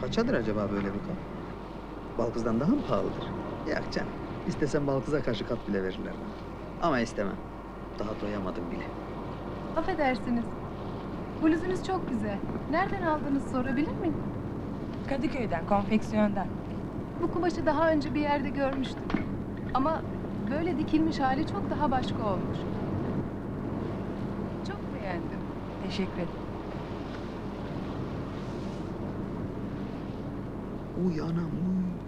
Kaçadır acaba böyle bir kap? Balkız'dan daha mı pahalıdır? Yok canım. İstesem Balkız'a karşı kat bile verirler bana. Ama istemem. Daha doyamadım bile. Affedersiniz. Bluzunuz çok güzel. Nereden aldınız sorabilir miyim? Kadıköy'den, konfeksiyondan. Bu kumaşı daha önce bir yerde görmüştüm. Ama böyle dikilmiş hali çok daha başka olmuş. Çok beğendim. Teşekkür ederim. Uy anam uy.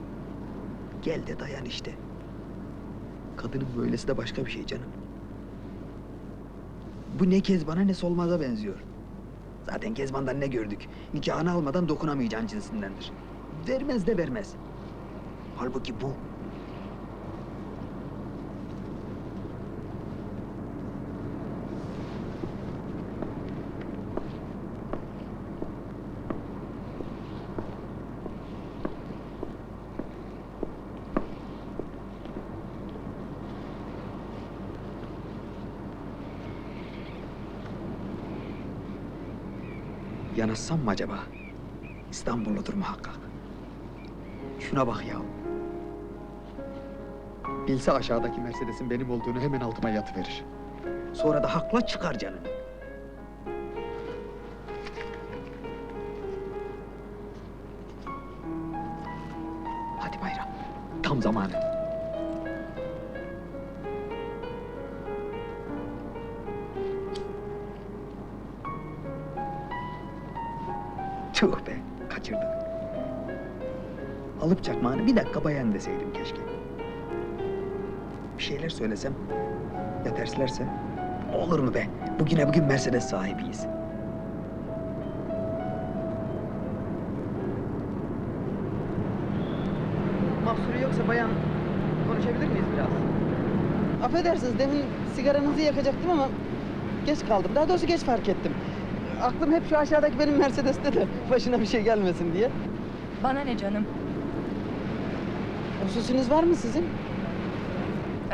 Gel de dayan işte. Kadının böylesi de başka bir şey canım. Bu ne Kezban'a ne Solmaz'a benziyor. Zaten Kezban'dan ne gördük? Nikahını almadan dokunamayacağın cinsindendir. Vermez de vermez. Halbuki bu. Yanaşsam mı acaba? İstanbulludur muhakkak. Şuna bak ya. Bilse aşağıdaki Mercedes'in benim olduğunu hemen altıma yatıverir. Sonra da hakla çıkar canını. Hadi bayram. Tam zamanı. Tüh be, kaçırdık. Alıp çakmağını bir dakika bayan deseydim keşke. Bir şeyler söylesem, ya terslerse? Olur mu be? Bugüne bugün Mercedes sahibiyiz. Mahsuru yoksa bayan konuşabilir miyiz biraz? Affedersiniz demin sigaranızı yakacaktım ama geç kaldım. Daha doğrusu geç fark ettim. Aklım hep şu aşağıdaki benim Mercedes'te de başına bir şey gelmesin diye. Bana ne canım? Hususiniz var mı sizin?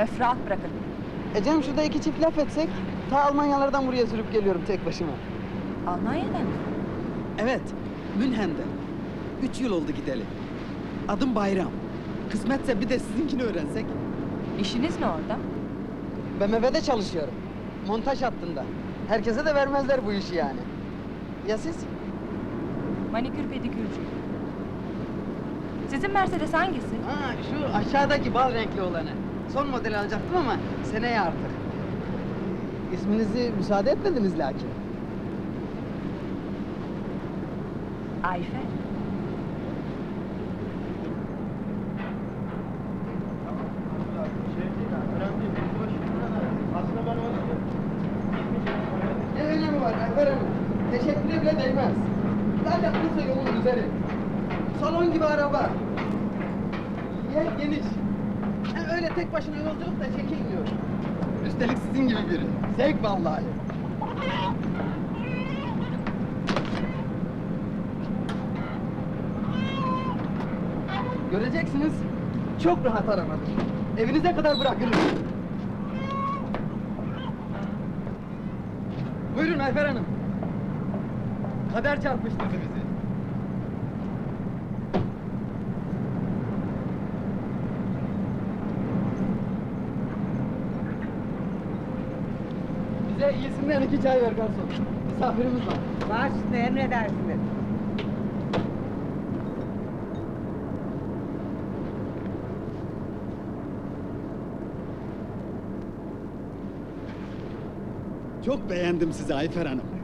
Öf rahat bırakın. E canım şurada iki çift laf etsek ta Almanyalardan buraya sürüp geliyorum tek başıma. Almanya'dan mı? Evet, Münhen'de. Üç yıl oldu gideli. Adım Bayram. Kısmetse bir de sizinkini öğrensek. İşiniz ne orada? BMW'de çalışıyorum. Montaj hattında. Herkese de vermezler bu işi yani. Ya siz? Manikür pedikürcü. Sizin Mercedes hangisi? Ha şu aşağıdaki bal renkli olanı. Son model alacaktım ama seneye artık. İsminizi müsaade etmediniz lakin. Ayfer. Ne önemi var Alper Hanım? Teşekküre bile değmez. Zaten bursa yolun üzeri. Salon gibi araba. Yer geniş. Hem öyle tek başına yolculuk da çekilmiyor. Üstelik sizin gibi biri. Zevk vallahi. Göreceksiniz. Çok rahat arabadır. Evinize kadar bırakırım. Buyurun Ayfer Hanım. Kader çarpıştırdı bizi. Bize iyisinden iki çay ver garson. Misafirimiz var. Baş üstüne emredersiniz. Çok beğendim sizi Ayfer Hanım.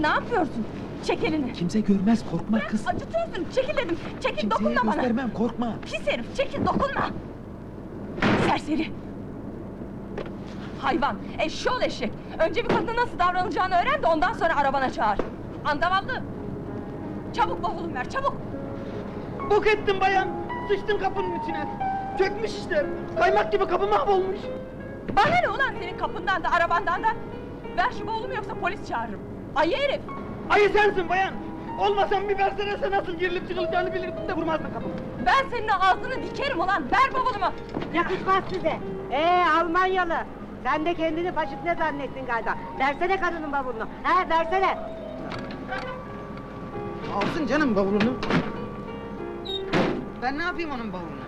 Ne yapıyorsun? Çek elini. Kimse görmez, korkma kız. Acıtıyorsun. Çekil dedim. Çekil Kimseye dokunma bana. göstermem, korkma. Pis herif çekil dokunma. Serseri. Hayvan, eşşoğlu eşek. Önce bir kadına nasıl davranılacağını öğren de ondan sonra arabana çağır. Andavallı. Çabuk bavulun ver, çabuk. Bok ettim bayan. Sıçtım kapının içine. Çökmüş işte. Kaymak gibi kapı mahvolmuş. Bana ne ulan senin kapından da arabandan da? Ver şu bavulumu yoksa polis çağırırım. Ayı herif. Ayı sensin bayan. Olmasam bir Mercedes'e nasıl girilip çıkılacağını bilirdim de vurmazdın kapımı. Ben senin ağzını dikerim ulan. Ver bavulumu. Yakışmaz size. Ee Almanyalı. Sen de kendini faşist ne zannettin galiba? Versene kadının bavulunu. Ha versene. Alsın canım bavulunu. Ben ne yapayım onun bavuluna?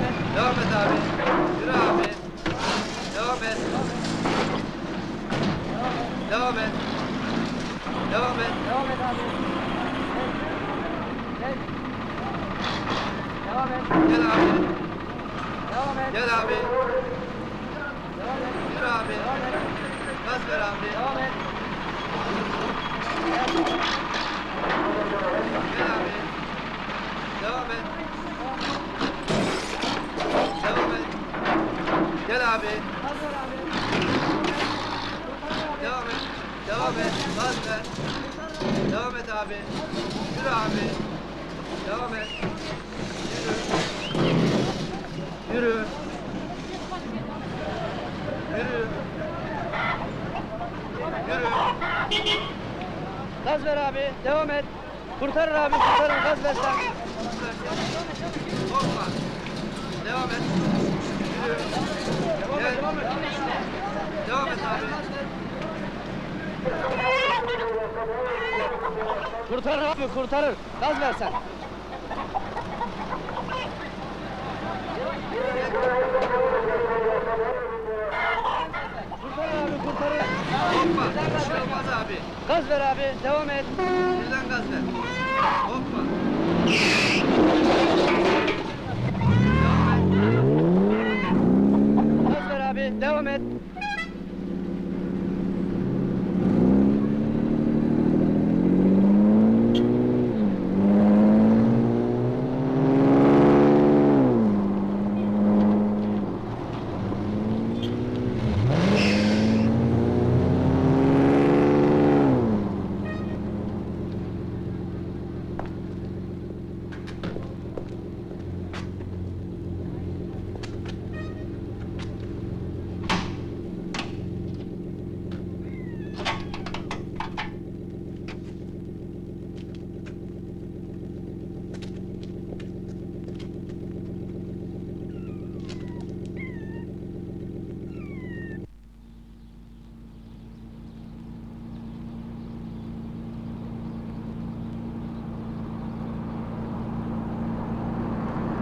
Devam et. Devam et abi. Yürü abi. Devam et. Devam et. Devam et. Devam et abi. Gel. Devam et. Gel abi. Devam et. Gel abi. Devam et. Yürü abi. Devam et. Gaz ver abi. Devam et. Gel abi. Devam et. Gel abi. Ver abi. Devam et. Devam et. Gaz ver. Devam et abi. Yürü abi. Devam et. Yürü. Yürü. Yürü. Yürü. Gaz ver abi, devam et. Kurtarır abi, kurtarır. Gaz ver sen. Korkma. Devam et. Devam et, devam et. Devam et abi. Kurtarır abi, kurtarır. Gaz ver sen. Kurtarır abi, kurtarır. Hoppa, bir şey olmaz abi. Gaz ver abi, devam et. Birden gaz ver. Hoppa.